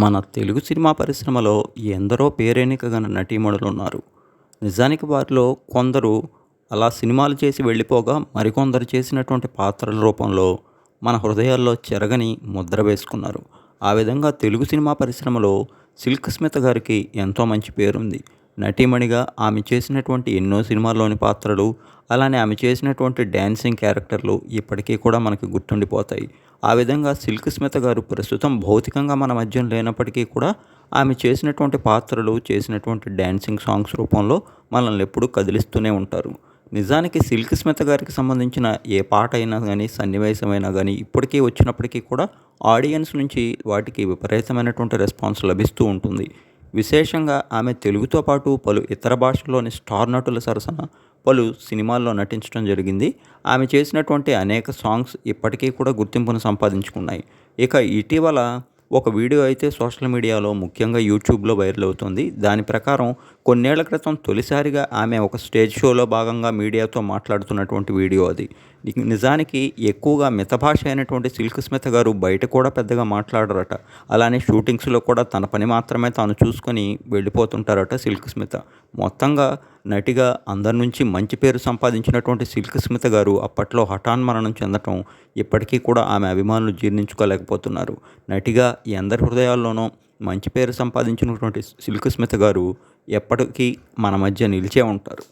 మన తెలుగు సినిమా పరిశ్రమలో ఎందరో పేరెన్నికగల నటీమణులు ఉన్నారు నిజానికి వారిలో కొందరు అలా సినిమాలు చేసి వెళ్ళిపోగా మరికొందరు చేసినటువంటి పాత్రల రూపంలో మన హృదయాల్లో చెరగని ముద్ర వేసుకున్నారు. ఆ విధంగా తెలుగు సినిమా పరిశ్రమలో సిల్క్ స్మిత గారికి ఎంతో మంచి పేరుంది. నటీమణిగా ఆమె చేసినటువంటి ఎన్నో సినిమాల్లోని పాత్రలు అలానే ఆమె చేసినటువంటి డ్యాన్సింగ్ క్యారెక్టర్లు ఇప్పటికీ కూడా మనకి గుర్తుండిపోతాయి. ఆ విధంగా సిల్క్ స్మిత గారు ప్రస్తుతం భౌతికంగా మన మధ్య లేనప్పటికీ కూడా ఆమె చేసినటువంటి పాత్రలు చేసినటువంటి డ్యాన్సింగ్ సాంగ్స్ రూపంలో మనల్ని ఎప్పుడూ కదిలిస్తూనే ఉంటారు. నిజానికి సిల్క్ స్మిత గారికి సంబంధించిన ఏ పాట అయినా కానీ సన్నివేశమైనా కానీ ఇప్పటికీ వచ్చినప్పటికీ కూడా ఆడియన్స్ నుంచి వాటికి విపరీతమైనటువంటి రెస్పాన్స్ లభిస్తూ ఉంటుంది. విశేషంగా ఆమె తెలుగుతో పాటు పలు ఇతర భాషల్లోని స్టార్ నటుల సరసన పలు సినిమాల్లో నటించడం జరిగింది. ఆమె చేసినటువంటి అనేక సాంగ్స్ ఇప్పటికీ కూడా గుర్తింపును సంపాదించుకున్నాయి. ఇక ఇటీవల ఒక వీడియో అయితే సోషల్ మీడియాలో ముఖ్యంగా యూట్యూబ్లో వైరల్ అవుతుంది. దాని ప్రకారం కొన్నేళ్ళ క్రితం తొలిసారిగా ఆమె ఒక స్టేజ్ షోలో భాగంగా మీడియాతో మాట్లాడుతున్నటువంటి వీడియో అది. నిజానికి ఎక్కువగా మితభాష అయినటువంటి సిల్క్ స్మిత గారు బయట కూడా పెద్దగా మాట్లాడరట. అలానే షూటింగ్స్లో కూడా తన పని మాత్రమే తాను చూసుకొని వెళ్ళిపోతుంటారట సిల్క్ స్మిత. మొత్తంగా నటిగా అందరి నుంచి మంచి పేరు సంపాదించినటువంటి సిల్క్ స్మిత గారు అప్పట్లో హఠాన్ మరణం చెందటం ఇప్పటికీ కూడా ఆమె అభిమానులు జీర్ణించుకోలేకపోతున్నారు. నటిగా ఎందరి అందరి హృదయాల్లోనూ మంచి పేరు సంపాదించినటువంటి సిల్క్ స్మిత గారు ఎప్పటికీ మన మధ్య నిలిచే ఉంటారు.